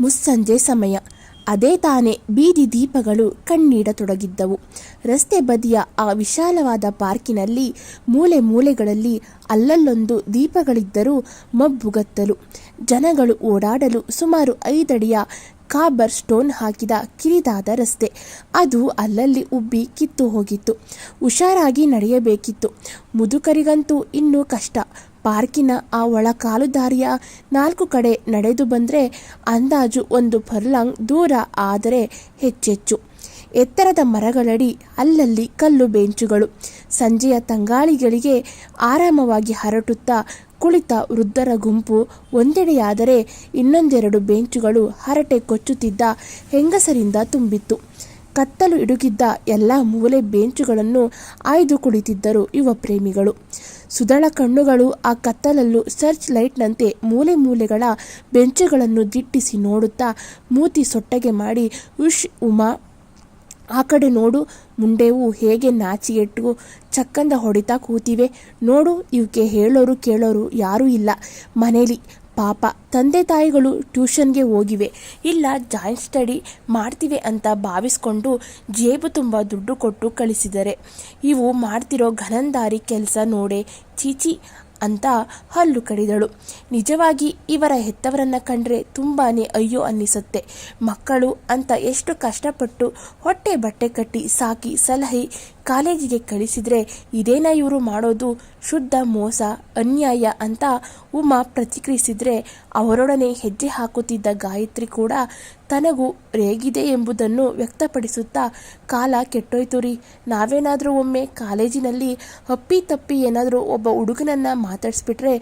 ಮುಸ್ಸಂಜೆ ಸಮಯ. ಅದೇ ತಾನೇ ಬೀದಿ ದೀಪಗಳು ಕಣ್ಣೀಡತೊಡಗಿದ್ದವು. ರಸ್ತೆ ಬದಿಯ ಆ ವಿಶಾಲವಾದ ಪಾರ್ಕಿನಲ್ಲಿ ಮೂಲೆ ಮೂಲೆಗಳಲ್ಲಿ ಅಲ್ಲಲ್ಲೊಂದು ದೀಪಗಳಿದ್ದರೂ ಮಬ್ಬುಗತ್ತಲು. ಜನಗಳು ಓಡಾಡಲು ಸುಮಾರು ಐದಡಿಯ ಕಾಬರ್ ಸ್ಟೋನ್ ಹಾಕಿದ ಕಿರಿದಾದ ರಸ್ತೆ. ಅದು ಅಲ್ಲಲ್ಲಿ ಉಬ್ಬಿ ಕಿತ್ತು ಹೋಗಿತ್ತು. ಹುಷಾರಾಗಿ ನಡೆಯಬೇಕಿತ್ತು. ಮುದುಕರಿಗಂತೂ ಇನ್ನೂ ಕಷ್ಟ. ಪಾರ್ಕಿನ ಆ ಒಳ ಕಾಲುದಾರಿಯ ನಾಲ್ಕು ಕಡೆ ನಡೆದು ಬಂದರೆ ಅಂದಾಜು ಒಂದು ಫರ್ಲಾಂಗ್ ದೂರ ಆದರೆ ಹೆಚ್ಚೆಚ್ಚು. ಎತ್ತರದ ಮರಗಳಡಿ ಅಲ್ಲಲ್ಲಿ ಕಲ್ಲು ಬೆಂಚುಗಳು. ಸಂಜೆಯ ತಂಗಾಳಿಗಳಿಗೆ ಆರಾಮವಾಗಿ ಹರಟುತ್ತಾ ಕುಳಿತ ವೃದ್ಧರ ಗುಂಪು ಒಂದೆಡೆಯಾದರೆ ಇನ್ನೊಂದೆರಡು ಬೆಂಚುಗಳು ಹರಟೆ ಕೊಚ್ಚುತ್ತಿದ್ದ ಹೆಂಗಸರಿಂದ ತುಂಬಿತ್ತು. ಕತ್ತಲು ಇಡುಗಿದ್ದ ಎಲ್ಲ ಮೂಲೆ ಬೆಂಚುಗಳನ್ನು ಆಯ್ದು ಕುಳಿತಿದ್ದರು ಯುವ ಪ್ರೇಮಿಗಳು. ಸುದಳ ಕಣ್ಣುಗಳು ಆ ಕತ್ತಲಲ್ಲೂ ಸರ್ಚ್ ಲೈಟ್ನಂತೆ ಮೂಲೆ ಮೂಲೆಗಳ ಬೆಂಚುಗಳನ್ನು ದಿಟ್ಟಿಸಿ ನೋಡುತ್ತಾ ಮೂತಿ ಸೊಟ್ಟಗೆ ಮಾಡಿ, ಉಷ್, ಉಮಾ, ಆ ಕಡೆ ನೋಡು, ಮುಂಡೆವು ಹೇಗೆ ನಾಚಿಗೆಟ್ಟು ಚಕ್ಕಂದ ಹೊಡಿತಾ ಕೂತಿವೆ. ನೋಡು ಇವಕ್ಕೆ ಹೇಳೋರು ಕೇಳೋರು ಯಾರೂ ಇಲ್ಲ. ಮನೇಲಿ ಪಾಪ, ತಂದೆ ತಾಯಿಗಳು ಟ್ಯೂಷನ್ಗೆ ಹೋಗಿವೆ. ಇಲ್ಲ ಜಾಯಿಂಟ್ ಸ್ಟಡಿ ಮಾಡ್ತೀವಿ ಅಂತ ಭಾವಿಸ್ಕೊಂಡು ಜೇಬು ತುಂಬ ದುಡ್ಡು ಕೊಟ್ಟು ಕಳಿಸಿದರೆ ಇವು ಮಾಡ್ತಿರೋ ಘನಂದಾರಿ ಕೆಲಸ ನೋಡೆ ಚೀಚಿ ಅಂತ ಹಲ್ಲು ಕಡಿದಳು. ನಿಜವಾಗಿ ಇವರ ಹೆತ್ತವರನ್ನು ಕಂಡ್ರೆ ತುಂಬಾ ಅಯ್ಯೋ ಅನ್ನಿಸುತ್ತೆ. ಮಕ್ಕಳು ಅಂತ ಎಷ್ಟು ಕಷ್ಟಪಟ್ಟು ಹೊಟ್ಟೆ ಬಟ್ಟೆ ಕಟ್ಟಿ ಸಾಕಿ ಸಲಹೆ ಕಾಲೇಜಿಗೆ ಕಳಿಸಿದ್ರೆ ಇದೇನ ಇವರು ಮಾಡೋದು? ಶುದ್ಧ ಮೋಸ, ಅನ್ಯಾಯ ಅಂತ ಉಮಾ ಪ್ರತಿಕ್ರಿಯಿಸಿದ್ರೆ ಅವರೊಡನೆ ಹೆಜ್ಜೆ ಹಾಕುತ್ತಿದ್ದ ಗಾಯತ್ರಿ ಕೂಡ ತನಗೂ ರೇಗಿದೆ ಎಂಬುದನ್ನು ವ್ಯಕ್ತಪಡಿಸುತ್ತಾ ಕಾಲ ಕೆಟ್ಟೋಯ್ತು ರೀ. ನಾವೇನಾದರೂ ಒಮ್ಮೆ ಕಾಲೇಜಿನಲ್ಲಿ ಅಪ್ಪಿ ತಪ್ಪಿ ಏನಾದರೂ ಒಬ್ಬ ಹುಡುಗನನ್ನ ಮಾತಾಡಿಸ್ಬಿಟ್ರೆ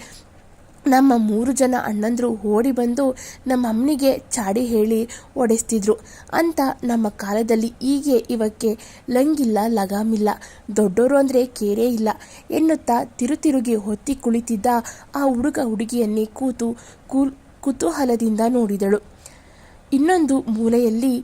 ನಮ್ಮ ಮೂರು ಜನ ಅಣ್ಣಂದರು ಓಡಿ ಬಂದು ನಮ್ಮ ಅಮ್ಮನಿಗೆ ಚಾಡಿ ಹೇಳಿ ಒಡೆಸ್ತಿದ್ರು. ಅಂತ ನಮ್ಮ ಕಾಲದಲ್ಲಿ ಹೀಗೆ ಇವಕ್ಕೆ ಲಂಗಿಲ್ಲ, ಲಗಾಮಿಲ್ಲ, ದೊಡ್ಡೋರು ಅಂದರೆ ಕೇರೇ ಇಲ್ಲ ಎನ್ನುತ್ತಾ ತಿರುತಿರುಗಿ ಹೊತ್ತಿ ಕುಳಿತಿದ್ದ ಆ ಹುಡುಗ ಹುಡುಗಿಯನ್ನೇ ಕೂತು ಕೂಲ್ ಕುತೂಹಲದಿಂದ ನೋಡಿದಳು. ಇನ್ನೊಂದು ಮೂಲೆಯಲ್ಲಿ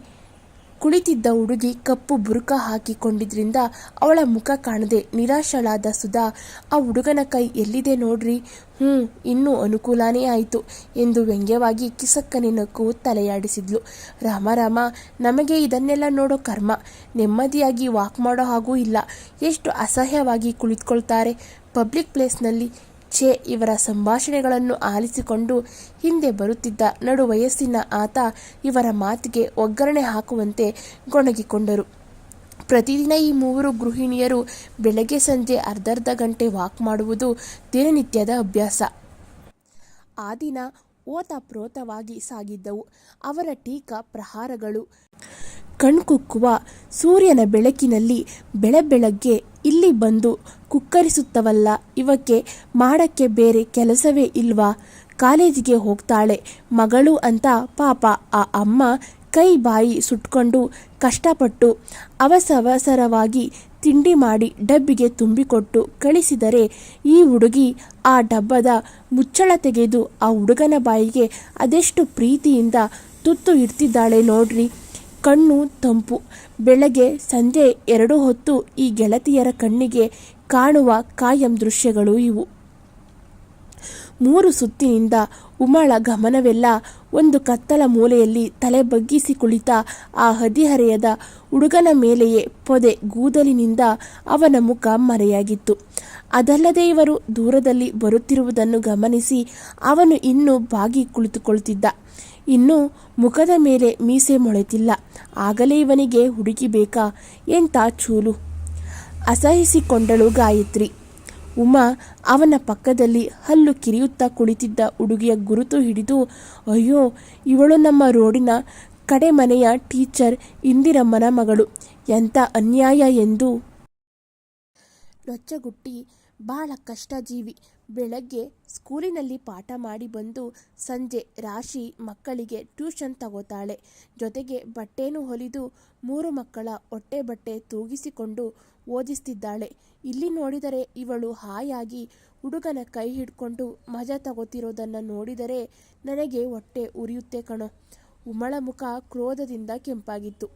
ಕುಳಿತಿದ್ದ ಹುಡುಗಿ ಕಪ್ಪು ಬುರುಕ ಹಾಕಿಕೊಂಡಿದ್ರಿಂದ ಅವಳ ಮುಖ ಕಾಣದೆ ನಿರಾಶಳಾದ ಸುಧಾ, ಆ ಹುಡುಗನ ಕೈ ಎಲ್ಲಿದೆ ನೋಡ್ರಿ? ಹ್ಞೂ ಇನ್ನೂ ಅನುಕೂಲನೇ ಆಯಿತು ಎಂದು ವ್ಯಂಗ್ಯವಾಗಿ ಕಿಸಕ್ಕನೆ ನಕ್ಕು ತಲೆಯಾಡಿಸಿದ್ಲು. ರಾಮ ರಾಮ, ನಮಗೆ ಇದನ್ನೆಲ್ಲ ನೋಡೋ ಕರ್ಮ. ನೆಮ್ಮದಿಯಾಗಿ ವಾಕ್ ಮಾಡೋ ಹಾಗೂ ಇಲ್ಲ. ಎಷ್ಟು ಅಸಹ್ಯವಾಗಿ ಕುಳಿತುಕೊಳ್ತಾರೆ. ಪಬ್ಲಿಕ್ ಪ್ಲೇಸ್ನಲ್ಲಿ ಛೇ ಇವರ ಸಂಭಾಷಣೆಗಳನ್ನು ಆಲಿಸಿಕೊಂಡು ಹಿಂದೆ ಬರುತ್ತಿದ್ದ ನಡು ವಯಸ್ಸಿನ ಆತ ಇವರ ಮಾತಿಗೆ ಒಗ್ಗರಣೆ ಹಾಕುವಂತೆ ಗೊಣಗಿಕೊಂಡರು. ಪ್ರತಿದಿನ ಈ ಮೂವರು ಗೃಹಿಣಿಯರು ಬೆಳಗ್ಗೆ ಸಂಜೆ ಅರ್ಧರ್ಧ ಗಂಟೆ ವಾಕ್ ಮಾಡುವುದು ದಿನನಿತ್ಯದ ಅಭ್ಯಾಸ. ಆ ದಿನ ಓತಪ್ರೋತವಾಗಿ ಸಾಗಿದ್ದವು. ಅವರ ಟೀಕಾ, ಪ್ರಹಾರಗಳು ಕಣ್ಕುಕ್ಕುವ ಸೂರ್ಯನ ಬೆಳಕಿನಲ್ಲಿ ಬೆಳೆ ಬೆಳಗ್ಗೆ ಇಲ್ಲಿ ಬಂದು ಕುಕ್ಕರಿಸುತ್ತವಲ್ಲ, ಇವಕ್ಕೆ ಮಾಡಕ್ಕೆ ಬೇರೆ ಕೆಲಸವೇ ಇಲ್ವಾ? ಕಾಲೇಜಿಗೆ ಹೋಗ್ತಾಳೆ, ಮಗಳು ಅಂತ ಪಾಪ ಆ ಅಮ್ಮ ಕೈ ಬಾಯಿ ಸುಟ್ಕೊಂಡು ಕಷ್ಟಪಟ್ಟು ಅವಸವಸರವಾಗಿ ತಿಂಡಿ ಮಾಡಿ ಡಬ್ಬಿಗೆ ತುಂಬಿಕೊಟ್ಟು ಕಳಿಸಿದರೆ ಈ ಹುಡುಗಿ ಆ ಡಬ್ಬದ ಮುಚ್ಚಳ ತೆಗೆದು ಆ ಹುಡುಗನ ಬಾಯಿಗೆ ಅದೆಷ್ಟು ಪ್ರೀತಿಯಿಂದ ತುತ್ತು ಇಡ್ತಿದ್ದಾಳೆ ನೋಡ್ರಿ. ಕಣ್ಣು ತಂಪು. ಬೆಳಗ್ಗೆ ಸಂಜೆ ಎರಡು ಹೊತ್ತು ಈ ಗೆಳತಿಯರ ಕಣ್ಣಿಗೆ ಕಾಣುವ ಕಾಯಂ ದೃಶ್ಯಗಳು ಇವು. ಮೂರು ಸುತ್ತಿನಿಂದ ಉಮಳ ಗಮನವೆಲ್ಲ ಒಂದು ಕತ್ತಲ ಮೂಲೆಯಲ್ಲಿ ತಲೆ ಬಗ್ಗಿಸಿ ಕುಳಿತ ಆ ಹದಿಹರೆಯದ ಹುಡುಗನ ಮೇಲೆಯೇ ಪೊದೆ ಗೂದಲಿನಿಂದ ಅವನ ಮುಖ ಮರೆಯಾಗಿತ್ತು. ಅದಲ್ಲದೆ ಇವರು ದೂರದಲ್ಲಿ ಬರುತ್ತಿರುವುದನ್ನು ಗಮನಿಸಿ ಅವನು ಇನ್ನೂ ಬಾಗಿ ಕುಳಿತುಕೊಳ್ತಿದ್ದ. ಇನ್ನು ಮುಖದ ಮೇಲೆ ಮೀಸೆ ಮೊಳೆತಿಲ್ಲ. ಆಗಲೇ ಇವನಿಗೆ ಹುಡುಗಿ ಬೇಕಾ? ಎಂತ ಚೂಲು? ಅಸಹಿಸಿಕೊಂಡಳು ಗಾಯತ್ರಿ. ಉಮಾ ಅವನ ಪಕ್ಕದಲ್ಲಿ ಹಲ್ಲು ಕಿರಿಯುತ್ತಾ ಕುಳಿತಿದ್ದ ಹುಡುಗಿಯ ಗುರುತು ಹಿಡಿದು, ಅಯ್ಯೋ, ಇವಳು ನಮ್ಮ ರೋಡಿನ ಕಡೆ ಮನೆಯ ಟೀಚರ್ ಇಂದಿರಮ್ಮನ ಮಗಳು. ಎಂಥ ಅನ್ಯಾಯ ಎಂದು ರೊಚ್ಚಗುಟ್ಟಿ ಬಹಳ ಕಷ್ಟ ಜೀವಿ ಬೆಳಗ್ಗೆ ಸ್ಕೂಲಿನಲ್ಲಿ ಪಾಠ ಮಾಡಿ ಬಂದು ಸಂಜೆ ರಾಶಿ ಮಕ್ಕಳಿಗೆ ಟ್ಯೂಷನ್ ತಗೋತಾಳೆ. ಜೊತೆಗೆ ಬಟ್ಟೆನೂ ಹೊಲಿದು ಮೂರು ಮಕ್ಕಳ ಹೊಟ್ಟೆ ಬಟ್ಟೆ ತೂಗಿಸಿಕೊಂಡು ಓದಿಸ್ತಿದ್ದಾಳೆ. ಇಲ್ಲಿ ನೋಡಿದರೆ ಇವಳು ಹಾಯಾಗಿ ಹುಡುಗನ ಕೈ ಹಿಡ್ಕೊಂಡು ಮಜಾ ತಗೋತಿರೋದನ್ನು ನೋಡಿದರೆ ನನಗೆ ಹೊಟ್ಟೆ ಉರಿಯುತ್ತೆ ಕಣೋ. ಉಮಳ ಮುಖ ಕ್ರೋಧದಿಂದ ಕೆಂಪಾಗಿತ್ತು.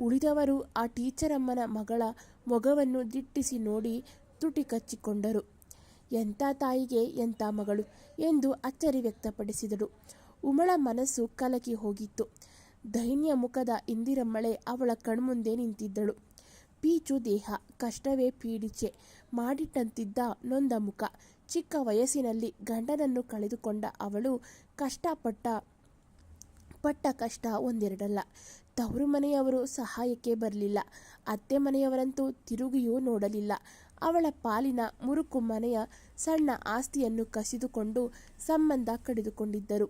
ಉಳಿದವರು ಆ ಟೀಚರಮ್ಮನ ಮಗಳ ಮೊಗವನ್ನು ದಿಟ್ಟಿಸಿ ನೋಡಿ ತುಟಿ ಕಚ್ಚಿಕೊಂಡರು. ಎಂಥ ತಾಯಿಗೆ ಎಂಥ ಮಗಳು ಎಂದು ಅಚ್ಚರಿ ವ್ಯಕ್ತಪಡಿಸಿದಳು. ಉಮಳ ಮನಸ್ಸು ಕಲಕಿ ಹೋಗಿತ್ತು. ದೈನ್ಯ ಮುಖದ ಇಂದಿರಮ್ಮಳೆ ಅವಳ ಕಣ್ಮುಂದೆ ನಿಂತಿದ್ದಳು. ಪೀಚು ದೇಹ, ಕಷ್ಟವೇ ಪೀಡಿಚೆ, ಮಾಡಿಟ್ಟಂತಿದ್ದ ನೊಂದ ಮುಖ, ಚಿಕ್ಕ ವಯಸ್ಸಿನಲ್ಲಿ ಗಂಡನನ್ನು ಕಳೆದುಕೊಂಡ ಅವಳು ಕಷ್ಟಪಟ್ಟ, ಪಟ್ಟ ಕಷ್ಟ ಒಂದೆರಡಲ್ಲ. ತವರು ಮನೆಯವರು ಸಹಾಯಕ್ಕೆ ಬರಲಿಲ್ಲ. ಅತ್ತೆ ಮನೆಯವರಂತೂ ತಿರುಗಿಯೂ ನೋಡಲಿಲ್ಲ. ಅವಳ ಪಾಲಿನ ಮುರುಕು ಮನೆಯ ಸಣ್ಣ ಆಸ್ತಿಯನ್ನು ಕಸಿದುಕೊಂಡು ಸಂಬಂಧ ಕಡಿದುಕೊಂಡಿದ್ದರು.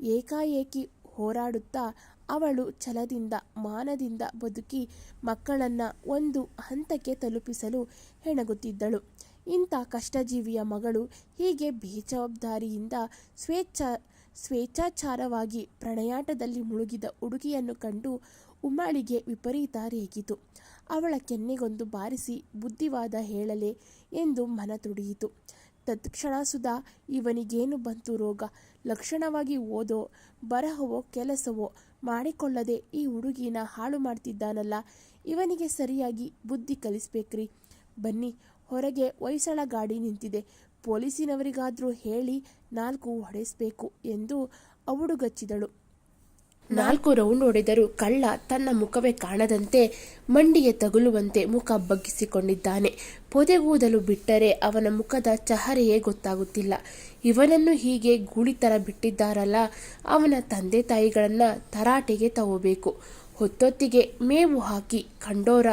ಏಕಾಏಕಿ ಹೋರಾಡುತ್ತಾ ಅವಳು ಛಲದಿಂದ, ಮಾನದಿಂದ ಬದುಕಿ ಮಕ್ಕಳನ್ನು ಒಂದು ಹಂತಕ್ಕೆ ತಲುಪಿಸಲು ಹೆಣಗುತ್ತಿದ್ದಳು. ಇಂಥ ಕಷ್ಟಜೀವಿಯ ಮಗಳು ಹೀಗೆ ಬೇಜವಾಬ್ದಾರಿಯಿಂದ ಸ್ವೇಚ್ಛ, ಸ್ವೇಚ್ಛಾಚಾರವಾಗಿ ಪ್ರಣಯಾಟದಲ್ಲಿ ಮುಳುಗಿದ ಹುಡುಗಿಯನ್ನು ಕಂಡು ಉಮಾಳಿಗೆ ವಿಪರೀತ ರೇಗಿತು. ಅವಳ ಕೆನ್ನೆಗೊಂದು ಬಾರಿಸಿ ಬುದ್ಧಿವಾದ ಹೇಳಲೆ ಎಂದು ಮನ ತುಡಿಯಿತು. ತತ್ಕ್ಷಣ ಸುಧಾ, ಇವನಿಗೇನು ಬಂತು ರೋಗ? ಲಕ್ಷಣವಾಗಿ ಓದೋ, ಬರಹವೋ, ಕೆಲಸವೋ, ಮಾಡಿಕೊಳ್ಳದೆ ಈ ಹುಡುಗಿನ ಹಾಳು ಮಾಡ್ತಿದ್ದಾನಲ್ಲ, ಇವನಿಗೆ ಸರಿಯಾಗಿ ಬುದ್ಧಿ ಕಲಿಸ್ಬೇಕ್ರಿ. ಬನ್ನಿ, ಹೊರಗೆ ಹೊಯ್ಸಳ ಗಾಡಿ ನಿಂತಿದೆ. ಪೊಲೀಸಿನವರಿಗಾದರೂ ಹೇಳಿ ನಾಲ್ಕು ಹೊಡೆಸಬೇಕು ಎಂದು ಅವಡುಗಚ್ಚಿದಳು. ನಾಲ್ಕು ರೌಂಡ್ ಹೊಡೆದರೂ ಕಳ್ಳ ತನ್ನ ಮುಖವೇ ಕಾಣದಂತೆ ಮಂಡಿಗೆ ತಗುಲುವಂತೆ ಮುಖ ಬಗ್ಗಿಸಿಕೊಂಡಿದ್ದಾನೆ. ಪೊದೆಗೂದಲು ಬಿಟ್ಟರೆ ಅವನ ಮುಖದ ಚಹರೆಯೇ ಗೊತ್ತಾಗುತ್ತಿಲ್ಲ. ಇವನನ್ನು ಹೀಗೆ ಗೂಳಿತರ ಬಿಟ್ಟಿದ್ದಾರಲ್ಲ, ಅವನ ತಂದೆ ತಾಯಿಗಳನ್ನ ತರಾಟೆಗೆ ತಗೋಬೇಕು. ಹೊತ್ತೊತ್ತಿಗೆ ಮೇವು ಹಾಕಿ ಕಂಡೋರ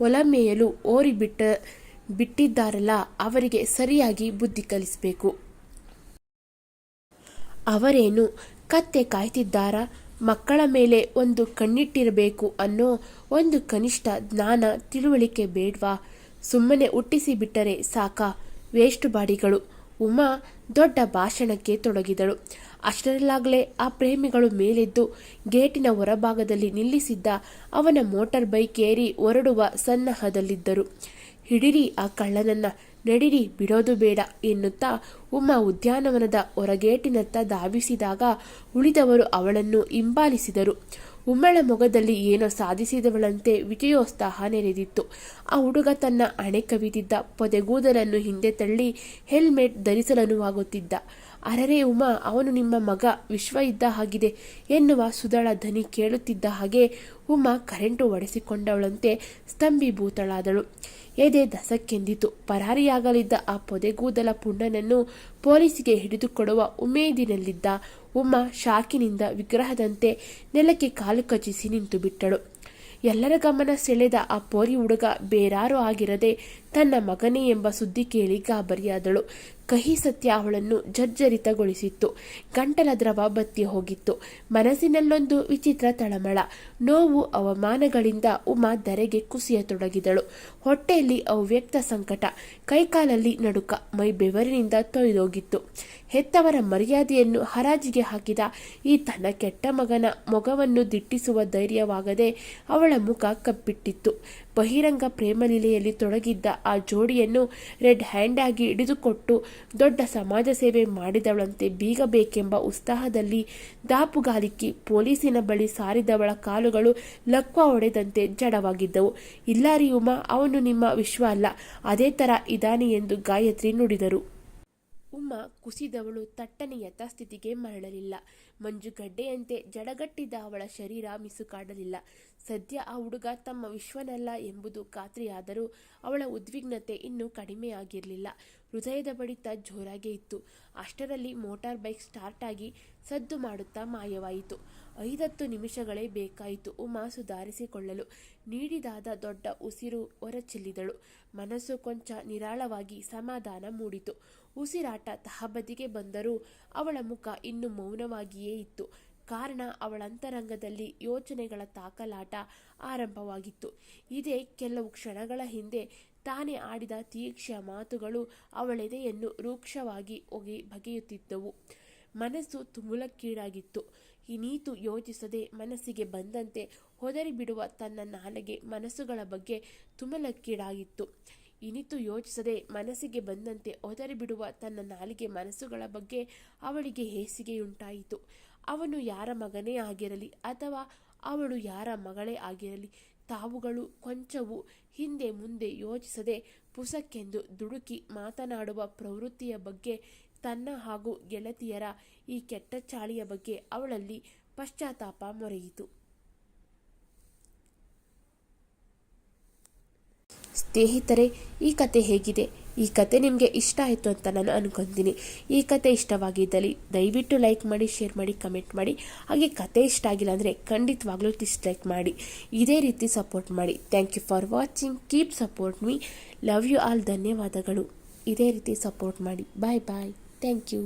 ಒಲ ಮೇಯಲು ಓರಿಬಿಟ್ಟ ಬಿಟ್ಟಿದ್ದಾರಲ್ಲ, ಅವರಿಗೆ ಸರಿಯಾಗಿ ಬುದ್ಧಿ ಕಲಿಸಬೇಕು. ಅವರೇನು, ಕತ್ತೆ ಕಾಯ್ತಿದ್ದಾರಾ? ಮಕ್ಕಳ ಮೇಲೆ ಒಂದು ಕಣ್ಣಿಟ್ಟಿರಬೇಕು ಅನ್ನೋ ಒಂದು ಕನಿಷ್ಠ ಜ್ಞಾನ ತಿಳುವಳಿಕೆ ಬೇಡ್ವಾ? ಸುಮ್ಮನೆ ಹುಟ್ಟಿಸಿ ಬಿಟ್ಟರೆ ಸಾಕ? ವೇಸ್ಟ್ ಬಾಡಿಗಳು. ಉಮಾ ದೊಡ್ಡ ಭಾಷಣಕ್ಕೆ ತೊಡಗಿದಳು. ಅಷ್ಟರಲ್ಲಾಗಲೇ ಆ ಪ್ರೇಮಿಗಳು ಮೇಲೆದ್ದು ಗೇಟಿನ ಹೊರಭಾಗದಲ್ಲಿ ನಿಲ್ಲಿಸಿದ್ದ ಅವನ ಮೋಟಾರ್ ಬೈಕ್ ಏರಿ ಹೊರಡುವ ಸನ್ನಹದಲ್ಲಿದ್ದರು. ಹಿಡಿರಿ ಆ ಕಳ್ಳನನ್ನ. ನಡಿರಿ, ಬಿಡೋದು ಬೇಡ ಎನ್ನುತ್ತಾ ಉಮ್ಮ ಉದ್ಯಾನವನದ ಹೊರಗೇಟಿನತ್ತ ಧಾವಿಸಿದಾಗ ಉಳಿದವರು ಅವಳನ್ನು ಹಿಂಬಾಲಿಸಿದರು. ಉಮ್ಮಳ ಮೊಗದಲ್ಲಿ ಏನೋ ಸಾಧಿಸಿದವಳಂತೆ ವಿಜಯೋತ್ಸಾಹ ನೆರೆದಿತ್ತು. ಆ ಹುಡುಗ ತನ್ನ ಅಣೆಕವಿದಿದ್ದ ಪೊದೆಗೂದಲನ್ನು ಹಿಂದೆ ತಳ್ಳಿ ಹೆಲ್ಮೆಟ್ ಧರಿಸಲನುವಾಗುತ್ತಿದ್ದ. ಅರರೆ ಉಮಾ, ಅವನು ನಿಮ್ಮ ಮಗ, ವಿಶ್ವ ಇದ್ದ ಹಾಗಿದೆ ಎನ್ನುವ ಸುದಳ ಧ್ವನಿ ಕೇಳುತ್ತಿದ್ದ ಹಾಗೆ ಉಮಾ ಕರೆಂಟು ಒಡೆಸಿಕೊಂಡವಳಂತೆ ಸ್ತಂಭೀಭೂತಳಾದಳು. ಎದೆ ದಸಕ್ಕೆಂದಿತು. ಪರಾರಿಯಾಗಲಿದ್ದ ಆ ಪೊದೆಗೂದಲ ಪುಣ್ಣನನ್ನು ಪೊಲೀಸಿಗೆ ಹಿಡಿದುಕೊಡುವ ಉಮೇದಿನಲ್ಲಿದ್ದ ಉಮಾ ಶಾಕಿನಿಂದ ವಿಗ್ರಹದಂತೆ ನೆಲಕ್ಕೆ ಕಾಲು ಕಚ್ಚಿಸಿ ನಿಂತು ಬಿಟ್ಟಳು. ಎಲ್ಲರ ಗಮನ ಸೆಳೆದ ಆ ಪೋರಿ ಹುಡುಗ ಬೇರಾರು ಆಗಿರದೆ ತನ್ನ ಮಗನೇ ಎಂಬ ಸುದ್ದಿ ಕೇಳಿ ಗಾಬರಿಯಾದಳು. ಕಹಿ ಸತ್ಯ ಅವಳನ್ನು ಜರ್ಜರಿತಗೊಳಿಸಿತ್ತು. ಗಂಟಲ ದ್ರವ ಬತ್ತಿ ಹೋಗಿತ್ತು. ಮನಸ್ಸಿನಲ್ಲೊಂದು ವಿಚಿತ್ರ ತಳಮಳ. ನೋವು ಅವಮಾನಗಳಿಂದ ಉಮಾ ಧರೆಗೆ ಕುಸಿಯತೊಡಗಿದಳು. ಹೊಟ್ಟೆಯಲ್ಲಿ ಅವ್ಯಕ್ತ ಸಂಕಟ. ಕೈಕಾಲಲ್ಲಿ ನಡುಕ ಮೈ ಬೆವರಿನಿಂದ ತೊಯ್ದೋಗಿತ್ತು. ಹೆತ್ತವರ ಮರ್ಯಾದೆಯನ್ನು ಹರಾಜಿಗೆ ಹಾಕಿದ ಈ ತನ್ನ ಕೆಟ್ಟ ಮಗನ ಮೊಗವನ್ನು ದಿಟ್ಟಿಸುವ ಧೈರ್ಯವಾಗದೆ ಅವಳ ಮುಖ ಕಪ್ಪಿಟ್ಟಿತ್ತು ಬಹಿರಂಗ ಪ್ರೇಮಲಿಲೆಯಲ್ಲಿ ತೊಡಗಿದ್ದ ಆ ಜೋಡಿಯನ್ನು ರೆಡ್ ಹ್ಯಾಂಡ್ ಆಗಿ ಹಿಡಿದುಕೊಟ್ಟು ದೊಡ್ಡ ಸಮಾಜ ಸೇವೆ ಮಾಡಿದವಳಂತೆ ಬೀಗಬೇಕೆಂಬ ಉತ್ಸಾಹದಲ್ಲಿ ದಾಪುಗಾಲಿಕ್ಕಿ ಪೊಲೀಸಿನ ಬಳಿ ಸಾರಿದವಳ ಕಾಲುಗಳು ಲಕ್ವ ಹೊಡೆದಂತೆ ಜಡವಾಗಿದ್ದವು. ಇಲ್ಲ ರೀ ಉಮಾ, ಅವನು ನಿಮ್ಮ ವಿಶ್ವ ಅಲ್ಲ. ಅದೇ ತರ ಇದಾನೆ ಎಂದು ಗಾಯತ್ರಿ ನುಡಿದರು. ಉಮ್ಮ ಕುಸಿದವಳು ತಟ್ಟನೆ ಯಥಾಸ್ಥಿತಿಗೆ ಮರಳಲಿಲ್ಲ. ಮಂಜುಗಡ್ಡೆಯಂತೆ ಜಡಗಟ್ಟಿದ ಅವಳ ಶರೀರ ಮಿಸುಕಾಡಲಿಲ್ಲ. ಸದ್ಯ ಆ ಹುಡುಗ ತಮ್ಮ ವಿಶ್ವನಲ್ಲ ಎಂಬುದು ಖಾತ್ರಿಯಾದರೂ ಅವಳ ಉದ್ವಿಗ್ನತೆ ಇನ್ನೂ ಕಡಿಮೆಯಾಗಿರಲಿಲ್ಲ. ಹೃದಯದ ಬಡಿತ ಜೋರಾಗೇ ಇತ್ತು. ಅಷ್ಟರಲ್ಲಿ ಮೋಟಾರ್ ಬೈಕ್ ಸ್ಟಾರ್ಟ್ ಆಗಿ ಸದ್ದು ಮಾಡುತ್ತಾ ಮಾಯವಾಯಿತು. ಐದತ್ತು ನಿಮಿಷಗಳೇ ಬೇಕಾಯಿತು ಉಮಾ ಸುಧಾರಿಸಿಕೊಳ್ಳಲು. ನೀಡಿದಾದ ದೊಡ್ಡ ಉಸಿರು ಹೊರಚೆಲ್ಲಿದಳು. ಮನಸ್ಸು ಕೊಂಚ ನಿರಾಳವಾಗಿ ಸಮಾಧಾನ ಮೂಡಿತು. ಉಸಿರಾಟ ತಹಬದಿಗೆ ಬಂದರೂ ಅವಳ ಮುಖ ಇನ್ನು ಮೌನವಾಗಿಯೇ ಇತ್ತು. ಕಾರಣ ಅವಳ ಅಂತರಂಗದಲ್ಲಿ ಯೋಚನೆಗಳ ತಾಕಲಾಟ ಆರಂಭವಾಗಿತ್ತು. ಇದೇ ಕೆಲವು ಕ್ಷಣಗಳ ಹಿಂದೆ ತಾನೇ ಆಡಿದ ತೀಕ್ಷ್ಣ ಮಾತುಗಳು ಅವಳೆದೆಯನ್ನು ರೂಕ್ಷವಾಗಿ ಒಗಿ ಬಗೆಯುತ್ತಿದ್ದವು. ಮನಸ್ಸು ತುಮುಲಕ್ಕೀಡಾಗಿತ್ತು. ಇನೀತು ಯೋಚಿಸದೆ ಮನಸ್ಸಿಗೆ ಬಂದಂತೆ ಹೊದರಿ ಬಿಡುವ ತನ್ನ ನಾಲೆಗೆ ಮನಸ್ಸುಗಳ ಬಗ್ಗೆ ತುಮಲಕ್ಕೀಡಾಗಿತ್ತು. ಇನಿತು ಯೋಚಿಸದೆ ಮನಸ್ಸಿಗೆ ಬಂದಂತೆ ಒದರಿ ಬಿಡುವ ತನ್ನ ನಾಲಿಗೆ ಮನಸ್ಸುಗಳ ಬಗ್ಗೆ ಅವಳಿಗೆ ಹೇಸಿಗೆಯುಂಟಾಯಿತು. ಅವನು ಯಾರ ಮಗನೇ ಆಗಿರಲಿ ಅಥವಾ ಅವಳು ಯಾರ ಮಗಳೇ ಆಗಿರಲಿ, ತಾವುಗಳು ಕೊಂಚವೂ ಹಿಂದೆ ಮುಂದೆ ಯೋಚಿಸದೆ ಪುಸಕ್ಕೆಂದು ದುಡುಕಿ ಮಾತನಾಡುವ ಪ್ರವೃತ್ತಿಯ ಬಗ್ಗೆ ತನ್ನ ಹಾಗೂ ಗೆಳತಿಯರ ಈ ಕೆಟ್ಟ ಚಾಳಿಯ ಬಗ್ಗೆ ಅವಳಲ್ಲಿ ಪಶ್ಚಾತ್ತಾಪ ಮೊರೆಯಿತು. ಸ್ನೇಹಿತರೆ, ಈ ಕತೆ ಹೇಗಿದೆ? ಈ ಕತೆ ನಿಮಗೆ ಇಷ್ಟ ಆಯಿತು ಅಂತ ನಾನು ಅನ್ಕೊತೀನಿ. ಈ ಕತೆ ಇಷ್ಟವಾಗಿದ್ದಲ್ಲಿ ದಯವಿಟ್ಟು ಲೈಕ್ ಮಾಡಿ, ಶೇರ್ ಮಾಡಿ, ಕಮೆಂಟ್ ಮಾಡಿ. ಹಾಗೆ ಕತೆ ಇಷ್ಟ ಆಗಿಲ್ಲ ಅಂದರೆ ಖಂಡಿತವಾಗ್ಲೂ ಡಿಸ್ಲೈಕ್ ಮಾಡಿ. ಇದೇ ರೀತಿ ಸಪೋರ್ಟ್ ಮಾಡಿ. Thank you for watching. Keep support me. Love you all. ಧನ್ಯವಾದಗಳು. ಇದೇ ರೀತಿ ಸಪೋರ್ಟ್ ಮಾಡಿ. ಬಾಯ್ ಬಾಯ್. Thank you